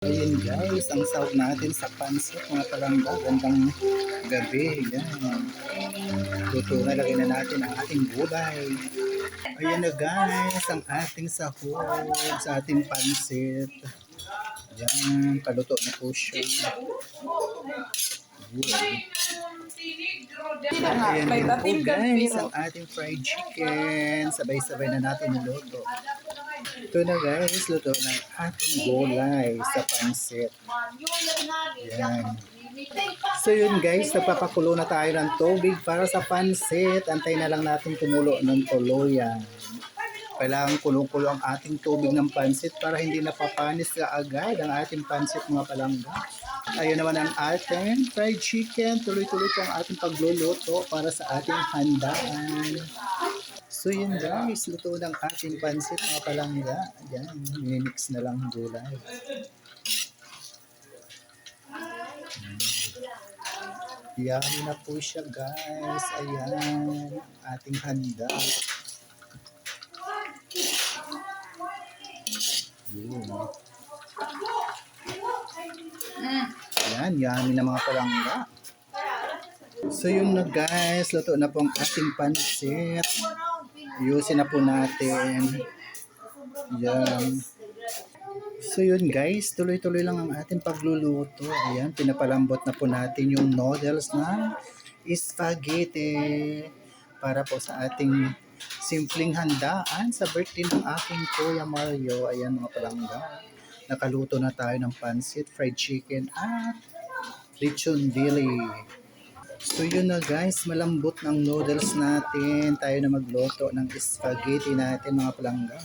Ayun guys, ang sahog natin sa pansit, mga palangga. Gandang gabi. Yan. Luto na, lagay na natin ang ating gulay. Ayan na guys, ang ating sahog sa ating pansit. Yan, paluto na po siya. Ayan din po guys, ang ating fried chicken. Sabay-sabay na natin niluto. Ito na guys, luto ng ating gulay sa pansit. Yan. So yun guys, nagpapakulo na tayo ng tubig para sa pansit. Antay na lang natin kumulo ng tuluyan. Kailangan kulong-kulo ang ating tubig ng pansit para hindi napapanis ka agad ang ating pansit mga palangga. Ayun naman ang ating fried chicken. Tuloy-tuloy po ang ating pagluluto para sa ating handaan. So yun guys, luto ng ating pansit mga palangga. Ayan, minix na lang ang gulay. Yummy na po siya guys. Ayan, ating handa. Yun. Ayan, yummy na mga palangga. So yun na guys, luto na po ang ating pansit. Ayusin na po natin. Yan. So yun guys, tuloy-tuloy lang ang ating pagluluto. Ayan, pinapalambot na po natin yung noodles na spaghetti para po sa ating simpleng handaan sa birthday ng aking Kuya Mario. Ayan mga palangga. Nakaluto na tayo ng pansit, fried chicken at lechon dili. So yun na guys, malambot ng noodles natin. Tayo na magluto ng spaghetti natin mga palangga.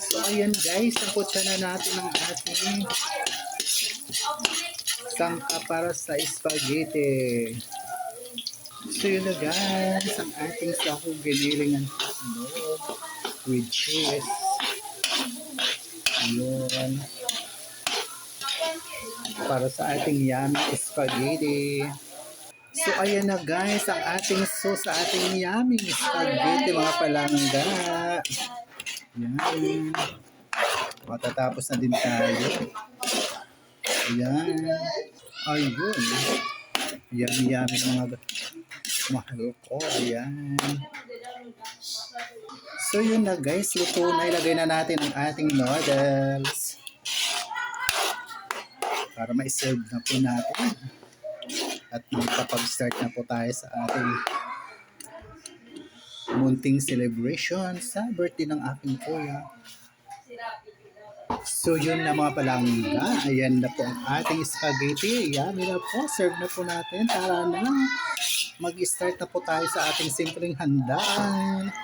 So ayan guys, nakutsa na natin ang ating sangka para sa spaghetti. So yun na guys, ang ating sahog giniling ang itlog with cheese. Yun. Para sa ating yummy spaghetti. So ayan na guys, ang ating sauce sa ating yummy spaghetti mga palangga. Yan. Matatapos na din tayo. Yan. Ayun. Yummy yummy mga mahal ko. Ayan. So yun na guys, luto na. Ilagay na natin ang ating noodles. Para ma-serve na po natin. At makapag-start na po tayo sa ating munting celebration sa birthday ng aking kuya. So yun na mga palangga. Ayan na po ang ating spaghetti. Yummy na po. Serve na po natin. Tara na. Mag-start na po tayo sa ating simpleng handaan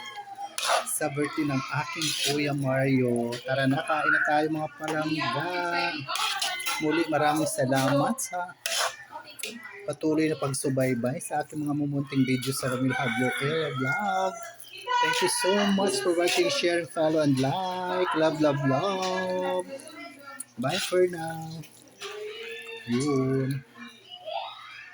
sa birthday ng aking kuya Mario. Tara na, kain na tayo mga palangga. Muli maraming salamat sa patuloy na pagsubaybay sa aking mga mumunting video sa Ramil Hablo Air Vlog. Thank you so much for watching, share, follow, and like. Love, love, love. Bye for now. Yun.